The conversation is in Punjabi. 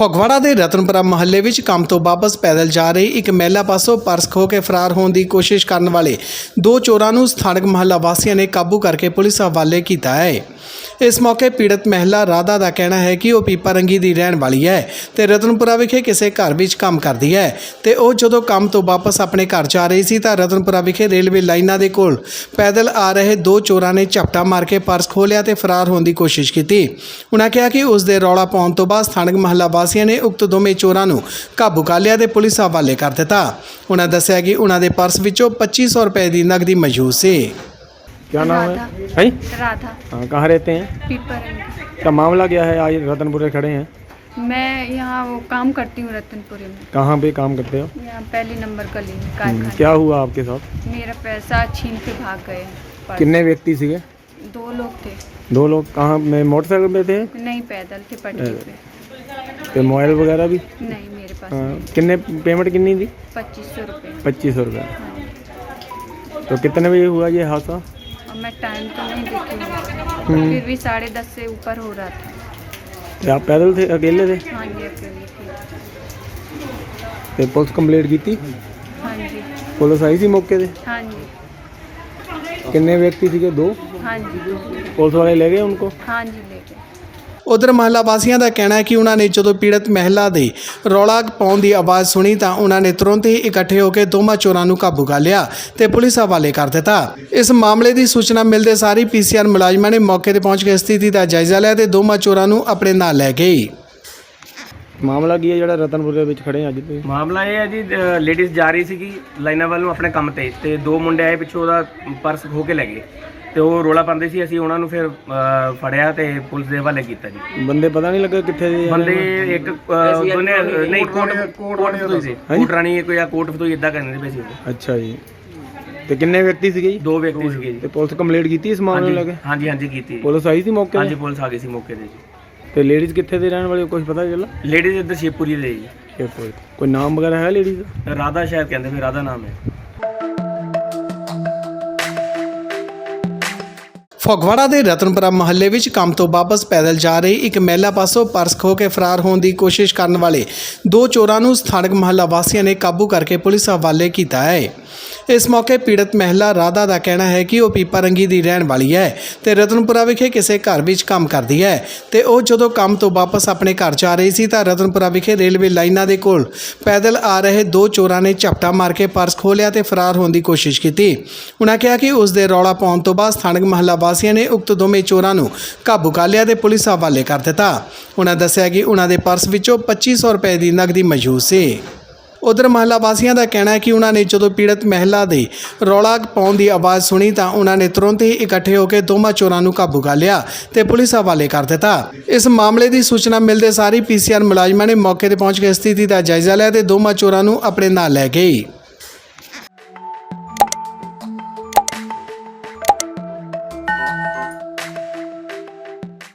ਫਗਵਾੜਾ ਦੇ ਰਤਨਪੁਰਾ ਮਹੱਲੇ ਵਿੱਚ ਕੰਮ ਤੋਂ ਵਾਪਸ ਪੈਦਲ ਜਾ ਰਹੀ ਇੱਕ ਮਹਿਲਾ ਪਾਸੋਂ ਪਰਸ ਖੋ ਕੇ ਫਰਾਰ ਹੋਣ ਦੀ ਕੋਸ਼ਿਸ਼ ਕਰਨ ਵਾਲੇ ਦੋ ਚੋਰਾਂ ਨੂੰ ਸਥਾਨਕ ਮਹੱਲਾ ਵਾਸੀਆਂ ਨੇ ਕਾਬੂ ਕਰਕੇ ਪੁਲਿਸ ਹਵਾਲੇ ਕੀਤਾ ਹੈ। ਇਸ ਮੌਕੇ ਪੀੜਤ ਮਹਿਲਾ ਰਾਧਾ ਦਾ ਕਹਿਣਾ ਹੈ ਕਿ ਉਹ ਪੀਪਾ ਰੰਗੀ ਦੀ ਰਹਿਣ ਵਾਲੀ ਹੈ ਤੇ ਰਤਨਪੁਰਾ ਵਿਖੇ ਕਿਸੇ ਘਰ ਵਿੱਚ ਕੰਮ ਕਰਦੀ ਹੈ ਤੇ ਉਹ ਜਦੋਂ ਕੰਮ ਤੋਂ ਵਾਪਸ ਆਪਣੇ ਘਰ ਜਾ ਰਹੀ ਸੀ ਤਾਂ ਰਤਨਪੁਰਾ ਵਿਖੇ ਰੇਲਵੇ ਲਾਈਨਾਂ ਦੇ ਕੋਲ ਪੈਦਲ ਆ ਰਹੇ ਦੋ ਚੋਰਾਂ ਨੇ ਝਪਟਾ ਮਾਰ ਕੇ ਪਰਸ ਖੋਲਿਆ ਤੇ ਫਰਾਰ ਹੋਣ ਦੀ ਕੋਸ਼ਿਸ਼ ਕੀਤੀ। ਉਹਨਾਂ ਕਿਹਾ ਕਿ ਉਸ ਦੇ ਰੌਲਾ ਪਾਉਣ ਤੋਂ ਬਾਅਦ ਸਥਾਨਕ ਮਹੱਲਾ ਵਾਸੀਆਂ ਨੇ ਉਕਤ ਦੋਵੇਂ ਚੋਰਾਂ ਨੂੰ ਕਾਬੂ ਕਰ ਲਿਆ ਤੇ ਪੁਲਿਸ ਹਵਾਲੇ ਕਰ ਦਿੱਤਾ ਉਨ੍ਹਾਂ ਦੱਸਿਆ ਕਿ ਉਨ੍ਹਾਂ ਦੇ ਪਰਸ ਵਿੱਚੋਂ 2500 ਰੁਪਏ ਦੀ ਨਕਦੀ ਮੌਜੂਦ ਸੀ क्या नाम राधा। है है राधा हाँ कहाँ रहते हैं पीपरंगी क्या मामला क्या है आज रतनपुरे खड़े हैं मैं यहाँ वो काम करती हूँ रतनपुरे में कहाँ पे काम करते हो यहाँ पहली नंबर गली में हम्म, कारखाना क्या हुआ आपके साथ मेरा पैसा छीन के भाग गए पर कितने व्यक्ति सीगे दो लोग थे दो लोग कहाँ में मोटरसाइकिल पे थे नहीं पैदल थे पटरी पे ते मोबाइल वगैरह भी नहीं मेरे पास हाँ, कितने पेमेंट कितनी थी पच्चीस सौ रुपये पच्चीस सौ रुपये हाँ तो कितने बजे हुआ ये हादसा और मैं टाइम तो नहीं देखी हूँ। हम्म। फिर भी साढ़े दस से ऊपर हो रहा था ते आप पैदल थे अकेले थे हाँ जी अकेली थी ते पुलिस कंप्लेंट की थी हाँ जी पुलिस आई थी मौके से हाँ जी कितने व्यक्ति थे दो हाँ जी पुलिस वाले ले गए उनको हाँ जी ले गए ਉਧਰ ਮਹੱਲਾ ਵਾਸੀਆਂ ਦਾ ਕਹਿਣਾ ਹੈ ਕਿ ਉਹਨਾਂ ਨੇ ਜਦੋਂ ਪੀੜਤ ਮਹਿਲਾ ਦੇ ਰੌਲਾ ਪਾਉਣ ਦੀ ਆਵਾਜ਼ ਸੁਣੀ ਤਾਂ ਉਹਨਾਂ ਨੇ ਤੁਰੰਤ ਹੀ ਇਕੱਠੇ ਹੋ ਕੇ ਦੋਵਾਂ ਚੋਰਾਂ ਨੂੰ ਕਾਬੂ ਕਰ ਲਿਆ ਤੇ ਪੁਲਿਸ ਹਵਾਲੇ ਕਰ ਦਿੱਤਾ। ਇਸ ਮਾਮਲੇ ਦੀ ਸੂਚਨਾ ਮਿਲਦੇ ਸਾਰ ਪੀਸੀਆਰ ਮੁਲਾਜ਼ਮਾਂ ਨੇ ਮੌਕੇ ਤੇ ਪਹੁੰਚ ਕੇ ਸਥਿਤੀ ਦਾ ਜਾਇਜ਼ਾ ਲਿਆ ਤੇ ਦੋਵਾਂ ਚੋਰਾਂ ਨੂੰ ਆਪਣੇ ਨਾਲ ਲੈ ਗਏ। ਮਾਮਲਾ ਕੀ ਹੈ ਜਿਹੜਾ ਰਤਨਪੁਰੇ ਵਿੱਚ ਖੜੇ ਆ ਅੱਜ ਤੁਸੀਂ? ਮਾਮਲਾ ਇਹ ਹੈ ਜੀ ਲੇਡੀਜ਼ ਜਾ ਰਹੀ ਸੀਗੀ ਲਾਈਨਾਂ ਵੱਲ ਨੂੰ ਆਪਣੇ ਕੰਮ ਤੇ ਤੇ ਦੋ ਮੁੰਡੇ ਆਏ ਪਿੱਛੋਂ ਉਹਦਾ ਪਰਸ ਖੋ ਕੇ ਲੈ ਗਏ। ਤੇ ਉਹ ਰੋਲਾ ਪਾਉਂਦੇ ਸੀ ਅਸੀਂ ਉਹਨਾਂ ਨੂੰ ਫਿਰ ਅਹ, ਫੜਿਆ ਤੇ ਪੁਲਿਸ ਦੇ ਹਵਾਲੇ ਕੀਤਾ ਜੀ। ਬੰਦੇ ਪਤਾ ਨਹੀਂ ਲੱਗਾ ਕਿੱਥੇ ਦੇ? ਬੰਦੇ ਇੱਕ ਅਹ, ਦੋਨੇ ਨਹੀਂ ਕੋਟ ਕੋਟ ਫਤੋਈ ਸੀ। ਕੋਟ ਰਾਣੀ ਕੋਈ ਆ ਕੋਟ ਫਤੋਈ ਇਦਾਂ ਕਹਿੰਦੇ ਪਏ ਸੀ ਉਹ। ਅੱਛਾ ਜੀ। ਤੇ ਕਿੰਨੇ ਵਿਅਕਤੀ ਸੀਗੇ ਜੀ? ਦੋ ਵਿਅਕਤੀ ਸੀਗੇ ਜੀ। ਤੇ ਪੁਲਿਸ ਕੰਪਲੇਂਟ ਕੀਤੀ ਇਸ ਮਾਮਲੇ ਨੂੰ ਲੈ ਕੇ? ਹਾਂਜੀ ਹਾਂਜੀ ਕੀਤੀ ਪੁਲਿਸ ਆਈ ਸੀ ਮੌਕੇ ਹਾਂਜੀ ਤੇ ਪੁਲਿਸ ਆ ਗਈ ਸੀ ਮੌਕੇ ਤੇ ਜੀ। ਤੇ ਲੇਡੀਜ਼ ਕਿੱਥੇ ਦੇ ਰਹਿਣ ਵਾਲੇ ਕੁਝ ਪਤਾ ਚੱਲਾ ਲੇਡੀਜ਼ ਇੱਧਰ ਸ਼ੇਪੂਰੀ ਦੇ ਜੀ। ਕਿ ਕੋਈ ਕੋਈ ਨਾਮ ਵਗੈਰਾ ਹੈ ਲੇਡੀਜ਼ ਦਾ? ਰਾਧਾ ਸ਼ਾਇਦ ਕਹਿੰਦੇ ਵੀ ਰਾਧਾ ਨਾਮ ਹੈ। ਫਗਵਾੜਾ ਦੇ ਰਤਨਪੁਰਾ ਮਹੱਲੇ ਵਿੱਚ ਕੰਮ ਤੋਂ ਵਾਪਸ ਪੈਦਲ ਜਾ ਰਹੀ ਇੱਕ ਮਹਿਲਾ ਪਾਸੋਂ ਪਰਸ ਖੋ ਕੇ ਫਰਾਰ ਹੋਣ ਦੀ ਕੋਸ਼ਿਸ਼ ਕਰਨ ਵਾਲੇ ਦੋ ਚੋਰਾਂ ਨੂੰ ਸਥਾਨਕ ਮਹੱਲਾ ਵਾਸੀਆਂ ਨੇ ਕਾਬੂ ਕਰਕੇ ਪੁਲਿਸ ਹਵਾਲੇ ਕੀਤਾ ਹੈ। ਇਸ ਮੌਕੇ ਪੀੜਤ ਮਹਿਲਾ ਰਾਧਾ ਦਾ ਕਹਿਣਾ ਹੈ ਕਿ ਉਹ ਪੀਪਾ ਰੰਗੀ ਦੀ ਰਹਿਣ ਵਾਲੀ ਹੈ ਤੇ ਰਤਨਪੁਰਾ ਵਿਖੇ ਕਿਸੇ ਘਰ ਵਿੱਚ ਕੰਮ ਕਰਦੀ ਹੈ ਤੇ ਉਹ ਜਦੋਂ ਕੰਮ ਤੋਂ ਵਾਪਸ ਆਪਣੇ ਘਰ ਜਾ ਰਹੀ ਸੀ ਤਾਂ ਰਤਨਪੁਰਾ ਵਿਖੇ ਰੇਲਵੇ ਲਾਈਨਾਂ ਦੇ ਕੋਲ ਪੈਦਲ ਆ ਰਹੇ ਦੋ ਚੋਰਾਂ ਨੇ ਝਪਟਾ ਮਾਰ ਕੇ ਪਰਸ ਖੋਲਿਆ ਤੇ ਫਰਾਰ ਹੋਣ ਦੀ ਕੋਸ਼ਿਸ਼ ਕੀਤੀ। ਉਹਨਾਂ ਕਿਹਾ ਕਿ ਉਸ ਦੇ ਰੌਲਾ ਪਾਉਣ ਤੋਂ ਬਾਅਦ ਸਥਾਨਕ ਮਹੱਲਾ ਵਾਸੀਆਂ ਨੇ ਉਕਤ ਦੋਵੇਂ ਚੋਰਾਂ ਨੂੰ ਕਾਬੂ ਕਰ ਲਿਆ ਤੇ ਪੁਲਿਸ ਹਵਾਲੇ ਕਰ ਦਿੱਤਾ। ਉਨ੍ਹਾਂ ਦੱਸਿਆ ਕਿ ਉਨ੍ਹਾਂ ਦੇ ਪਰਸ ਵਿੱਚੋਂ 2500 ਰੁਪਏ ਦੀ ਨਕਦੀ ਮੌਜੂਦ ਸੀ। ਉਧਰ ਮਹੱਲਾ ਵਾਸੀਆਂ ਦਾ ਕਹਿਣਾ ਹੈ ਕਿ ਉਹਨਾਂ ਨੇ ਜਦੋਂ ਪੀੜਤ ਮਹਿਲਾ ਦੇ ਰੌਲਾ ਪਾਉਣ ਦੀ ਆਵਾਜ਼ ਸੁਣੀ ਤਾਂ ਉਹਨਾਂ ਨੇ ਤੁਰੰਤ ਹੀ ਇਕੱਠੇ ਹੋ ਕੇ ਦੋਵਾਂ ਚੋਰਾਂ ਨੂੰ ਕਾਬੂ ਕਰ ਲਿਆ ਤੇ ਪੁਲਿਸ ਹਵਾਲੇ ਕਰ ਦਿੱਤਾ। ਇਸ ਮਾਮਲੇ ਦੀ ਸੂਚਨਾ ਮਿਲਦੇ ਸਾਰ ਹੀ ਪੀਸੀਆਰ ਮੁਲਾਜ਼ਮਾਂ ਨੇ ਮੌਕੇ ਤੇ ਪਹੁੰਚ ਕੇ ਸਥਿਤੀ ਦਾ ਜਾਇਜ਼ਾ ਲਿਆ ਤੇ ਦੋਵਾਂ ਚੋਰਾਂ ਨੂੰ ਆਪਣੇ ਨਾਲ ਲੈ ਗਏ।